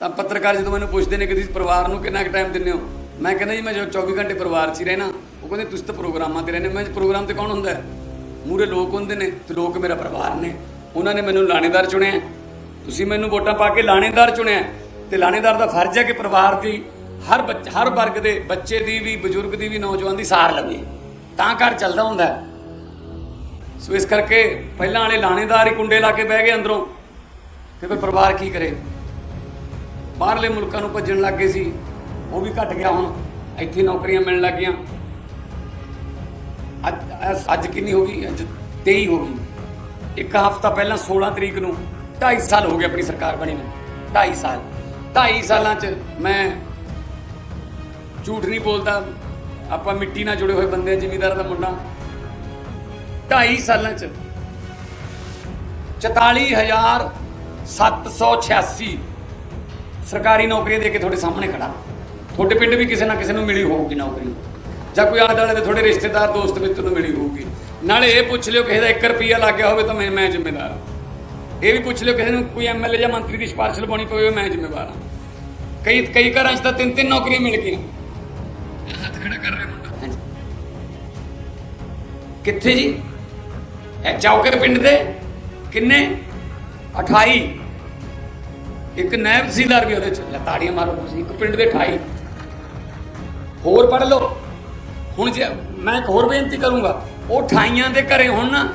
ਤਾਂ ਪੱਤਰਕਾਰ ਜਦੋਂ ਮੈਨੂੰ ਪੁੱਛਦੇ ਨੇ ਕਿ ਤੁਸੀਂ ਪਰਿਵਾਰ ਨੂੰ ਕਿੰਨਾ ਕੁ ਟਾਈਮ ਦਿੰਦੇ ਹੋ? ਮੈਂ ਕਹਿੰਦਾ ਜੀ, ਮੈਂ ਜੋ 24 ਘੰਟੇ ਪਰਿਵਾਰ 'ਚ ਹੀ ਰਹਿਣਾ। ਉਹ ਕਹਿੰਦੇ, ਤੁਸੀਂ ਤਾਂ ਪ੍ਰੋਗਰਾਮਾਂ ਤੇ ਰਹਿੰਦੇ ਮੈਂ ਪ੍ਰੋਗਰਾਮ ਤੇ ਕੌਣ ਹੁੰਦਾ? ਹੈ ਮੂਰੇ ਲੋਕ ਹੁੰਦੇ ਨੇ ਤੇ ਲੋਕ ਮੇਰਾ ਪਰਿਵਾਰ ਨੇ। ਉਹਨਾਂ ਨੇ ਮੈਨੂੰ ਲਾਣੇਦਾਰ ਚੁਣਿਆ। ਤੁਸੀਂ ਮੈਨੂੰ ਵੋਟਾਂ ਪਾ ਕੇ ਲਾਣੇਦਾਰ ਚੁਣਿਆ। ਹੈ। ਤੇ ਲਾਣੇਦਾਰ ਦਾ ਫਰਜ਼ ਹੈ ਕਿ ਪਰਿਵਾਰ ਦੀ ਹਰ ਬੱਚ, ਹਰ ਵਰਗ ਦੇ ਬੱਚੇ ਦੀ ਵੀ, ਬਜ਼ੁਰਗ ਦੀ ਵੀ, ਨੌਜਵਾਨ ਦੀ ਸਾਰ ਲਵੇ। ਤਾਂ ਘਰ ਚੱਲਦਾ ਹੁੰਦਾ ਸੋ ਇਸ ਕਰਕੇ ਪਹਿਲਾਂ ਵਾਲੇ ਲਾਣੇਦਾਰ ਹੀ ਕੁੰਡੇ ਲਾ ਕੇ ਬਹਿ ਗਏ ਅੰਦਰੋਂ। ਤੇ ਫਿਰ ਪਰਿਵਾਰ ਕੀ ਕਰੇ? ਬਾਹਰਲੇ ਮੁਲਕਾਂ ਨੂੰ ਭੱਜਣ ਲੱਗ ਗਏ ਸੀ। ਉਹ ਵੀ ਘਟ ਗਿਆ ਹੁਣ। ਇੱਥੇ ਨੌਕਰੀਆਂ ਮਿਲਣ ਲੱਗ ਗਈਆਂ। ਅੱਜ ਅੱਜ- ਕਿੰਨੀ ਹੋ ਗਈ? ਅੱਜ 23 ਹੋ ਗਈ। ਇੱਕ ਹਫ਼ਤਾ ਪਹਿਲਾਂ 16 ਤਰੀਕ ਨੂੰ 2.5 ਸਾਲ ਹੋ ਗਏ ਆਪਣੀ ਸਰਕਾਰ ਬਣੀ ਨੂੰ। 2.5 ਸਾਲ। 2.5 ਸਾਲਾਂ 'ਚ ਮੈਂ ਝੂਠ ਨਹੀਂ ਬੋਲਦਾ। ਆਪਾਂ ਮਿੱਟੀ ਨਾਲ ਜੁੜੇ ਹੋਏ ਬੰਦੇ ਜ਼ਿਮੀਦਾਰ ਦਾ ਮੁੰਡਾ। 2.5 ਸਾਲਾਂ 'ਚ 44786 ਸਰਕਾਰੀ ਨੌਕਰੀਆਂ ਦੇ ਕੇ ਤੁਹਾਡੇ ਸਾਹਮਣੇ ਖੜਾ। ਤੁਹਾਡੇ ਪਿੰਡ ਵੀ ਕਿਸੇ ਨਾ ਕਿਸੇ ਨੂੰ ਮਿਲੀ ਹੋਊਗੀ ਨੌਕਰੀ। ਜਾਂ ਕੋਈ ਆਲੇ ਦੁਆਲੇ ਦੇ ਤੁਹਾਡੇ ਰਿਸ਼ਤੇਦਾਰ, ਦੋਸਤ, ਮਿੱਤਰ ਨੂੰ ਮਿਲੀ ਹੋਊਗੀ। ਨਾਲੇ ਇਹ ਪੁੱਛ ਲਿਓ ਕਿਸੇ ਦਾ 1 ਰੁਪਿਆ ਲੱਗਿਆ ਹੋਵੇ ਤਾਂ ਮੈਂ ਮੈਂ ਜ਼ਿੰਮੇਵਾਰ ਹਾਂ। ਇਹ ਵੀ ਪੁੱਛ ਲਿਓ ਕਿਸੇ ਨੂੰ ਕੋਈ ਐਮਐਲਏ ਜਾਂ ਮੰਤਰੀ ਦੀ ਸਿਫਾਰਿਸ਼ ਲਵਾਉਣੀ ਪਵੇ, ਮੈਂ ਜ਼ਿੰਮੇਵਾਰ ਹਾਂ। ਕਈ ਕਈ ਘਰਾਂ 'ਚ ਤਾਂ ਤਿੰਨ ਤਿੰਨ ਨੌਕਰੀਆਂ ਮਿਲ ਗਈਆਂ। ਹੱਥ ਖੜਾ ਕਰ ਰਿਹਾ ਮੁੰਡਾ। ਕਿੱਥੇ ਜੀ? ਇਹ ਚੌਕੇ ਪਿੰਡ ਦੇ। ਕਿੰਨੇ? 28 ਇੱਕ ਨਾਇਬ ਤਹਿਸੀਲਦਾਰ ਵੀ ਉਹਦੇ ਚ। ਲੈ ਮਾਰੋ ਤੁਸੀਂ, ਇੱਕ ਪਿੰਡ ਦੇ 28 ਹੋਰ ਪੜ ਲਓ। ਹੁਣ ਜੇ ਮੈਂ ਇੱਕ ਹੋਰ ਬੇਨਤੀ ਕਰੂੰਗਾ, ਉਹ 28 ਦੇ ਘਰੇ ਹੁਣ ਨਾ,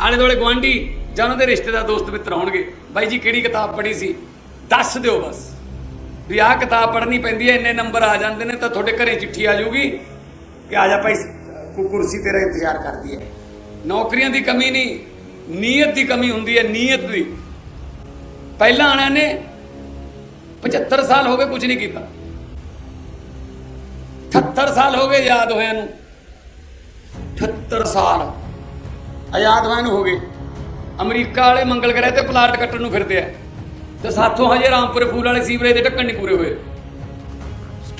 ਆਲੇ ਦੁਆਲੇ ਗਵਾਂਢੀ ਜਾਂ ਉਹਨਾਂ ਦੇ ਰਿਸ਼ਤੇਦਾਰ, ਦੋਸਤ, ਮਿੱਤਰ ਹੋਣਗੇ ਬਾਈ ਜੀ, ਕਿਹੜੀ ਕਿਤਾਬ ਪੜ੍ਹੀ ਸੀ? ਦੱਸ ਦਿਓ ਬਸ। ਵੀ ਆਹ ਕਿਤਾਬ ਪੜ੍ਹਨੀ ਪੈਂਦੀ ਹੈ, ਇੰਨੇ ਨੰਬਰ ਆ ਜਾਂਦੇ ਨੇ ਤਾਂ ਤੁਹਾਡੇ ਘਰੇ ਚਿੱਠੀ ਆ ਜਾਊਗੀ ਕਿ ਆ ਜਾ ਭਾਈ ਕੁਰਸੀ ਤੇਰਾ ਇੰਤਜ਼ਾਰ ਕਰਦੀ ਹੈ। ਨੌਕਰੀਆਂ ਦੀ ਕਮੀ ਨਹੀਂ, ਨੀਅਤ ਦੀ ਕਮੀ ਹੁੰਦੀ ਹੈ, ਨੀਅਤ ਦੀ। ਪਹਿਲਾਂ ਵਾਲਿਆਂ ਨੇ 75 ਸਾਲ ਹੋ ਗਏ ਕੁਝ ਨਹੀਂ ਕੀਤਾ। 78 ਸਾਲ ਹੋ ਗਏ ਯਾਦ ਹੋਇਆ ਨੂੰ। 78 ਸਾਲ ਆਜ਼ਾਦ ਹੋਇਆ ਨੂੰ ਹੋ ਗਏ। ਅਮਰੀਕਾ ਵਾਲੇ ਮੰਗਲ ਗ੍ਰਹਿ ਤੇ ਪਲਾਟ ਕੱਟਣ ਨੂੰ ਫਿਰਦੇ ਆ। ਤੇ ਸਾਥੋਂ ਹਜੇ ਰਾਮਪੁਰ ਫੂਲ ਵਾਲੇ ਸੀਵਰੇਜ ਦੇ ਢੱਕਣ ਨਹੀਂ ਪੂਰੇ ਹੋਏ।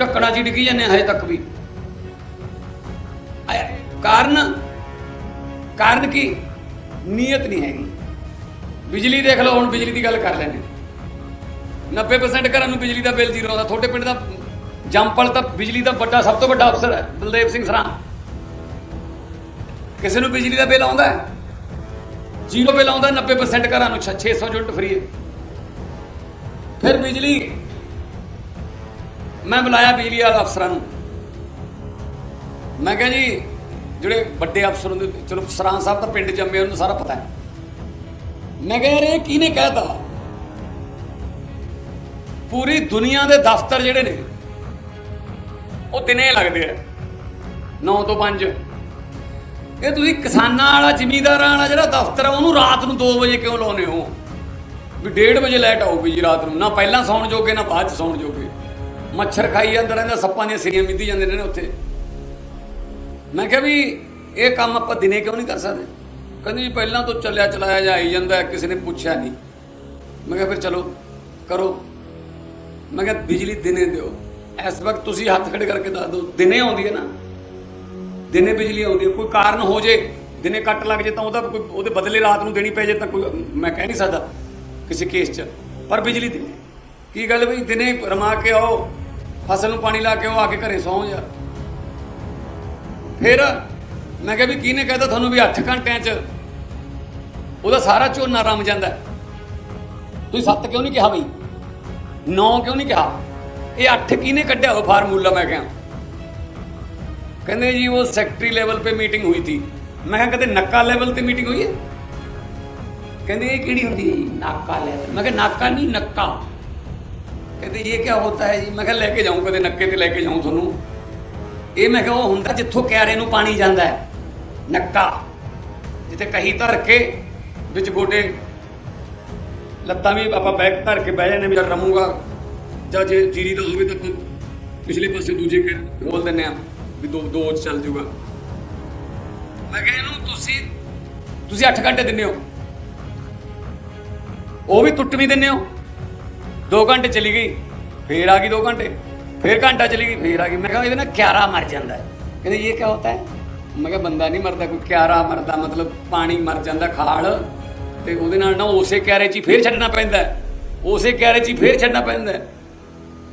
ਢੱਕਣਾ ਜੀ ਡਿੱਗੀ ਜਾਂਦੇ ਹਜੇ ਤੱਕ ਵੀ। ਕਾਰਨ ਕਾਰਨ ਕੀ? ਨੀਅਤ ਨਹੀਂ ਹੈਗੀ। ਬਿਜਲੀ ਦੇਖ ਲਓ, ਹੁਣ ਬਿਜਲੀ ਦੀ ਗੱਲ ਕਰ ਲੈਂਦੇ 90% ਘਰਾਂ ਨੂੰ ਬਿਜਲੀ ਦਾ ਬਿੱਲ ਜ਼ੀਰੋ ਆਉਂਦਾ। ਤੁਹਾਡੇ ਪਿੰਡ ਦਾ ਜੰਪਲ ਤਾਂ ਬਿਜਲੀ ਦਾ ਵੱਡਾ, ਸਭ ਤੋਂ ਵੱਡਾ ਅਫਸਰ ਹੈ, ਬਲਦੇਵ ਸਿੰਘ ਸਰਾਂ। ਕਿਸੇ ਨੂੰ ਬਿਜਲੀ ਦਾ ਬਿੱਲ ਆਉਂਦਾ ਹੈ? ਜ਼ੀਰੋ ਬਿੱਲ ਆਉਂਦਾ 90% ਘਰਾਂ ਨੂੰ 600 ਯੂਨਿਟ ਫ੍ਰੀ ਹੈ। ਫਿਰ ਬਿਜਲੀ, ਮੈਂ ਬੁਲਾਇਆ ਬਿਜਲੀ ਵਾਲੇ ਅਫਸਰਾਂ ਨੂੰ। ਮੈਂ ਕਿਹਾ ਜੀ, ਜਿਹੜੇ ਵੱਡੇ ਅਫਸਰ ਹੁੰਦੇ, ਚਲੋ ਸਰਾਂ ਸਾਹਿਬ ਤਾਂ ਪਿੰਡ ਜੰਮੇ ਉਹਨੂੰ ਸਾਰਾ ਪਤਾ ਹੈ। ਮੈਂ ਕਿਹਾ ਯਾਰ ਇਹ ਕਿਹਨੇ ਕਹਿਤਾ? ਪੂਰੀ ਦੁਨੀਆ ਦੇ ਦਫ਼ਤਰ ਜਿਹੜੇ ਨੇ, ਉਹ ਦਿਨੇ ਲੱਗਦੇ ਆ। 9 ਤੋਂ 5 ਇਹ ਤੁਸੀਂ ਕਿਸਾਨਾਂ ਵਾਲਾ, ਜ਼ਿਮੀਂਦਾਰਾਂ ਵਾਲਾ ਜਿਹੜਾ ਦਫ਼ਤਰ ਆ, ਉਹਨੂੰ ਰਾਤ ਨੂੰ 2 ਵਜੇ ਕਿਉਂ ਲਾਉਨੇ ਹੋ? ਵੀ 1:30 ਵਜੇ ਲਾਈਟ ਆਊਗੀ ਜੀ ਰਾਤ ਨੂੰ। ਨਾ ਪਹਿਲਾਂ ਸੌਣ ਜੋਗੇ, ਨਾ ਬਾਅਦ ਚ ਸੌਣ ਜੋਗੇ। ਮੱਛਰ ਖਾਈ ਜਾਂਦਾ ਰਹਿੰਦਾ, ਸੱਪਾਂ ਦੀਆਂ ਸਿਰੀਆਂ ਮਿੱਧੀ ਜਾਂਦੇ ਨੇ ਉੱਥੇ। ਮੈਂ ਕਿਹਾ ਵੀ ਇਹ ਕੰਮ ਆਪਾਂ ਦਿਨੇ ਕਿਉਂ ਨਹੀਂ ਕਰ ਸਕਦੇ? ਕਹਿੰਦੇ ਜੀ, ਪਹਿਲਾਂ ਤੋਂ ਚੱਲਿਆ ਚਲਾਇਆ ਜਾਈ ਜਾਂਦਾ, ਕਿਸੇ ਨੇ ਪੁੱਛਿਆ ਨਹੀਂ। ਮੈਂ ਕਿਹਾ, ਫਿਰ ਚਲੋ, ਕਰੋ। ਮੈਂ ਕਿਹਾ, ਬਿਜਲੀ ਦਿਨੇ ਦਿਓ। ਇਸ ਵਕਤ ਤੁਸੀਂ ਹੱਥ ਖੜੇ ਕਰਕੇ ਦੱਸ ਦਿਓ, ਦਿਨੇ ਆਉਂਦੀ ਹੈ ਨਾ। ਦਿਨੇ ਬਿਜਲੀ ਆਉਂਦੀ ਹੈ, ਕੋਈ ਕਾਰਨ ਹੋ ਜੇ, ਦਿਨੇ ਕੱਟ ਲੱਗ ਜੇ ਤਾਂ ਉਹਦਾ ਕੋਈ, ਉਹਦੇ ਬਦਲੇ ਰਾਤ ਨੂੰ ਦੇਣੀ ਪੈ ਜੇ ਤਾਂ ਕੋਈ, ਮੈਂ ਕਹਿ ਨਹੀਂ ਸਕਦਾ ਕਿਸੇ ਕੇਸ 'ਚ। ਪਰ ਬਿਜਲੀ ਦਿਨੇ। ਕੀ ਗੱਲ ਬਈ, ਦਿਨੇ ਰਮਾ ਕੇ ਆਓ, ਫਸਲ ਨੂੰ ਪਾਣੀ ਲਾ ਕੇ ਆਓ, ਆ ਕੇ ਘਰੇ ਸੌਂ ਜਾ। ਫਿਰ ਮੈਂ ਕਿਹਾ ਵੀ ਕਿਹਨੇ ਕਹਿਤਾ ਤੁਹਾਨੂੰ ਵੀ 8 ਘੰਟਿਆਂ 'ਚ ਉਹਦਾ ਸਾਰਾ ਝੋਨਾ ਰਮ ਜਾਂਦਾ ਤੁਸੀਂ ਸੱਤ ਕਿਉਂ ਨਹੀਂ ਕਿਹਾ ਬਈ? ਨੌ ਕਿਉਂ ਨਹੀਂ ਕਿਹਾ? ਇਹ ਅੱਠ ਕਿਹਨੇ ਕੱਢਿਆ ਉਹ ਫਾਰਮੂਲਾ ਮੈਂ ਕਿਹਾ। ਕਹਿੰਦੇ ਜੀ ਉਹ ਸੈਕਟਰੀ ਲੈਵਲ ਤੇ ਮੀਟਿੰਗ ਹੋਈ ਸੀ ਮੈਂ ਕਿਹਾ ਕਦੇ ਨੱਕਾ ਲੈਵਲ ਤੇ ਮੀਟਿੰਗ ਹੋਈ ਹੈ? ਕਹਿੰਦੇ ਇਹ ਕਿਹੜੀ ਹੁੰਦੀ ਹੈ ਨਾਕਾ ਲੈਵਲ ਮੈਂ ਕਿਹਾ ਨਾਕਾ ਨਹੀਂ, ਨੱਕਾ। ਕਹਿੰਦੇ ਇਹ ਕੀ ਹੁੰਦਾ ਹੈ ਜੀ? ਮੈਂ ਕਿਹਾ ਲੈ ਕੇ ਜਾਉਂ ਕਦੇ ਨੱਕੇ ਤੇ ਲੈ ਕੇ ਜਾਉਂ ਤੁਹਾਨੂੰ। ਇਹ ਮੈਂ ਕਿਹਾ ਉਹ ਹੁੰਦਾ ਜਿੱਥੋਂ ਕਿਆਰੇ ਨੂੰ ਪਾਣੀ ਜਾਂਦਾ ਹੈ। ਨੱਕਾ। ਜਿੱਥੇ ਕਹੀ ਧਰ ਕੇ ਵਿੱਚ ਗੋਡੇ। ਲੱਤਾਂ ਵੀ ਆਪਾਂ ਬੈਕ ਧਰ ਕੇ ਬਹਿ ਜਾਂਦੇ ਵੀ ਰਮੂਗਾ। ਜਾਂ ਜੇ ਜੀਰੀ ਦਾ ਹੋਵੇ ਤਾਂ ਪਿਛਲੇ ਪਾਸੇ ਦੂਜੇ ਕੇ ਬੋਲ ਦਿੰਨੇ ਆ ਵੀ ਦੋ ਦੋ ਚੱਲ ਜਾਊਗਾ ਮੈਂ ਕਿਹਾ ਇਹਨੂੰ ਤੁਸੀਂ ਤੁਸੀਂ 8 ਘੰਟੇ ਦਿੰਦੇ ਹੋ। ਉਹ ਵੀ ਟੁੱਟਵੀਂ ਦਿੰਦੇ ਹੋ। 2 ਘੰਟੇ ਚਲੀ ਗਈ, ਫੇਰ ਆ ਗਈ 2 ਘੰਟੇ। ਫੇਰ ਘੰਟਾ ਚਲੀ ਗਈ, ਫੇਰ ਆ ਗਈ। ਮੈਂ ਕਿਹਾ ਇਹਦੇ ਨਾਲ ਕਿਆਰਾ ਮਰ ਜਾਂਦਾ। ਹੈ ਕਹਿੰਦੇ ਇਹ ਕੀ ਹੁੰਦਾ ਹੈ? ਮੈਂ ਕਿਹਾ ਬੰਦਾ ਨਹੀਂ ਮਰਦਾ, ਕੋਈ ਕਿਆਰਾ ਮਰਦਾ, ਮਤਲਬ ਪਾਣੀ ਮਰ ਜਾਂਦਾ, ਖਾਲ। ਤੇ ਉਹਦੇ ਨਾਲ ਨਾ ਉਸੇ ਕਿਆਰੇ 'ਚ ਹੀ ਫੇਰ ਛੱਡਣਾ ਪੈਂਦਾ ਉਸੇ ਗੈਰੇਜ 'ਚ ਹੀ ਫੇਰ ਛੱਡਣਾ ਪੈਂਦਾ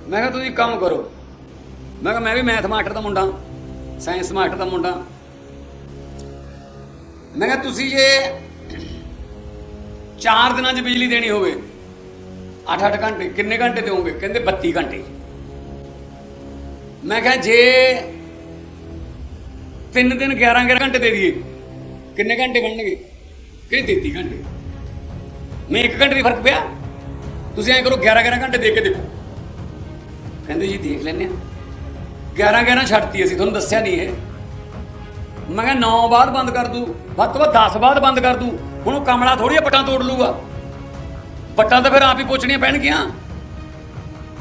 ਮੈਂ ਕਿਹਾ, ਤੁਸੀਂ ਕੰਮ ਕਰੋ। ਮੈਂ ਕਿਹਾ, ਮੈਂ ਵੀ ਮੈਥ ਮਾਸਟਰ ਦਾ ਮੁੰਡਾ ਸਾਇੰਸ ਮਾਸਟਰ ਦਾ ਮੁੰਡਾ। ਮੈਂ ਕਿਹਾ, ਤੁਸੀਂ ਜੇ 4 ਦਿਨਾਂ 'ਚ ਬਿਜਲੀ ਦੇਣੀ ਹੋਵੇ 8-8 ਘੰਟੇ, ਕਿੰਨੇ ਘੰਟੇ ਦਿਓਗੇ? ਕਹਿੰਦੇ 32 ਘੰਟੇ ਮੈਂ ਕਿਹਾ, ਜੇ 3 ਦਿਨ 11-11 ਘੰਟੇ ਦੇ ਦਈਏ ਕਿੰਨੇ ਘੰਟੇ ਬਣਨਗੇ? ਕਹਿੰਦੇ 33 ਘੰਟੇ। ਮੈਂ 1 ਘੰਟੇ ਦੀ ਫ਼ਰਕ ਪਿਆ। ਤੁਸੀਂ ਐਂ ਕਰੋ 11-11 ਘੰਟੇ ਦੇ ਕੇ ਦੇਖੋ। ਕਹਿੰਦੇ ਜੀ ਦੇਖ ਲੈਂਦੇ ਆ 11 11 ਛੱਡਤੀ ਅਸੀਂ, ਤੁਹਾਨੂੰ ਦੱਸਿਆ ਨਹੀਂ ਇਹ। ਮੈਂ ਕਿਹਾ 9 ਬਾਅਦ ਬੰਦ ਕਰ ਦੂ, ਵੱਧ ਤੋਂ ਵੱਧ 10 ਬਾਅਦ ਬੰਦ ਕਰ ਦੂ। ਹੁਣ ਉਹ ਕਮਲਾ ਥੋੜੀ ਪੱਟਾਂ ਤੋੜ ਲੂਗਾ। ਪੱਟਾਂ ਤਾਂ ਫਿਰ ਆਪ ਹੀ ਪੁੱਛਣੀਆਂ ਪੈਣਗੀਆਂ।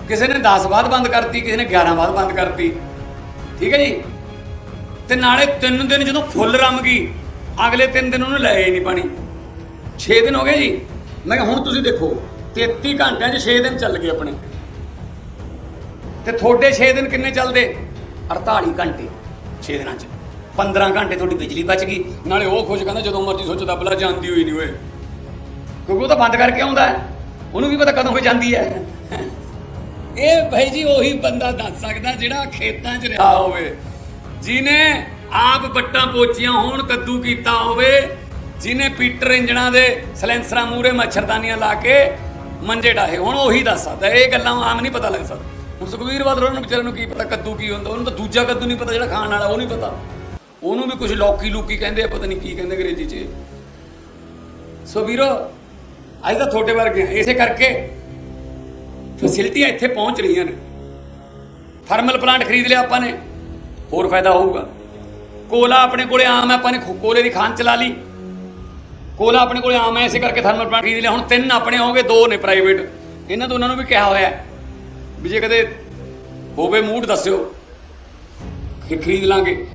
ਕਿਸੇ ਨੇ 10 ਬਾਅਦ ਬੰਦ ਕਰਤੀ, ਕਿਸੇ ਨੇ 11 ਬਾਅਦ ਬੰਦ ਕਰਤੀ। ਠੀਕ ਹੈ ਜੀ? ਤੇ ਨਾਲੇ 3 ਦਿਨ ਜਦੋਂ ਫੁੱਲ ਰਮ ਗਈ, ਅਗਲੇ 3 ਦਿਨ ਉਹਨੂੰ ਲਏ ਨਹੀਂ ਪਾਣੀ। 6 ਦਿਨ ਹੋ ਗਏ ਜੀ। ਮੈਂ ਕਿਹਾ, ਹੁਣ ਤੁਸੀਂ ਦੇਖੋ 33 ਘੰਟਿਆਂ 'ਚ 6 ਦਿਨ ਚੱਲ ਗਏ ਆਪਣੇ। ਤੇ ਤੁਹਾਡੇ 6 ਦਿਨ ਕਿੰਨੇ ਚੱਲਦੇ? 48 ਘੰਟੇ 6 ਦਿਨਾਂ 'ਚ। 15 ਘੰਟੇ ਤੁਹਾਡੀ ਬਿਜਲੀ ਬਚ ਗਈ। ਨਾਲੇ ਉਹ ਖੁਸ਼ ਕਹਿੰਦਾ, ਜਦੋਂ ਮਰਜ਼ੀ ਸੋਚ ਦਬਲਾ ਜਾਂਦੀ ਹੋਈ ਨਹੀਂ ਓਏ। ਕਿਉਂਕਿ ਉਹ ਤਾਂ ਬੰਦ ਕਰਕੇ ਆਉਂਦਾ ਉਹਨੂੰ ਵੀ ਪਤਾ ਕਦੋਂ ਹੋ ਜਾਂਦੀ ਹੈ। ਇਹ ਭਾਈ ਜੀ ਉਹੀ ਬੰਦਾ ਦੱਸ ਸਕਦਾ ਜਿਹੜਾ ਖੇਤਾਂ 'ਚ ਰਿਹਾ ਹੋਵੇ। ਜਿਨੇ ਆਪ ਬੱਟਾਂ ਪੋਚੀਆਂ ਹੋਣ, ਕੱਦੂ ਕੀਤਾ ਹੋਵੇ ਜਿਨੇ ਪੀਟਰ ਇੰਜਣਾ ਦੇ ਸਲੈਂਸਰਾਂ ਮੂਰੇ ਮੱਛਰਦਾਨੀਆਂ ਲਾ ਕੇ ਮੰਜੇ ਡਾਹੇ, ਹੁਣ ਉਹੀ ਦੱਸ ਸਕਦਾ, ਇਹ ਗੱਲਾਂ ਆਮ ਨਹੀਂ ਪਤਾ ਲੱਗ ਸਕਦਾ। ਹੁਣ ਸੁਖਵੀਰ ਬਾਦਲ ਨੂੰ ਵਿਚਾਰੇ ਨੂੰ ਕੀ ਪਤਾ ਕੱਦੂ ਕੀ ਹੁੰਦਾ, ਉਹਨੂੰ ਤਾਂ ਦੂਜਾ ਕੱਦੂ ਨਹੀਂ ਪਤਾ ਜਿਹੜਾ ਖਾਣ ਵਾਲਾ, ਉਹ ਨਹੀਂ ਪਤਾ। ਉਹਨੂੰ ਵੀ ਕੁਝ ਲੌਕੀ ਲੂਕੀ ਕਹਿੰਦੇ ਆ, ਪਤਾ ਨਹੀਂ ਕੀ ਕਹਿੰਦੇ ਅੰਗਰੇਜ਼ੀ 'ਚ ਸੋ ਵੀਰੋ, ਅੱਜ ਤਾਂ ਤੁਹਾਡੇ ਵਰਗੇ ਆ, ਇਸੇ ਕਰਕੇ ਫੈਸਿਲਿਟੀਆਂ ਇੱਥੇ ਪਹੁੰਚ ਰਹੀਆਂ ਨੇ। ਥਰਮਲ ਪਲਾਂਟ ਖਰੀਦ ਲਿਆ ਆਪਾਂ ਨੇ, ਹੋਰ ਫਾਇਦਾ ਹੋਊਗਾ। ਕੋਲਾ ਆਪਣੇ ਕੋਲੇ ਆਮ ਹੈ ਆਪਾਂ ਨੇ ਕੋਲੇ ਦੀ ਖਾਨ ਚਲਾ ਲਈ। ਕੋਲਾ ਆਪਣੇ ਕੋਲੇ ਆਮ ਹੈ, ਇਸੇ ਕਰਕੇ ਥਰਮਲ ਪਲਾਂਟ ਖਰੀਦ ਲਿਆ। ਹੁਣ ਤਿੰਨ ਆਪਣੇ ਹੋਗੇ ਦੋ ਨੇ ਪ੍ਰਾਈਵੇਟ ਇਹਨਾਂ ਦੋਨਾਂ ਨੂੰ ਵੀ ਕਿਹਾ ਹੋਇਆ ਵੀ ਜੇ ਕਦੇ ਹੋਵੇ ਮੂਡ, ਦੱਸਿਓ। ਕਿ ਖਰੀਦ ਲਾਂਗੇ।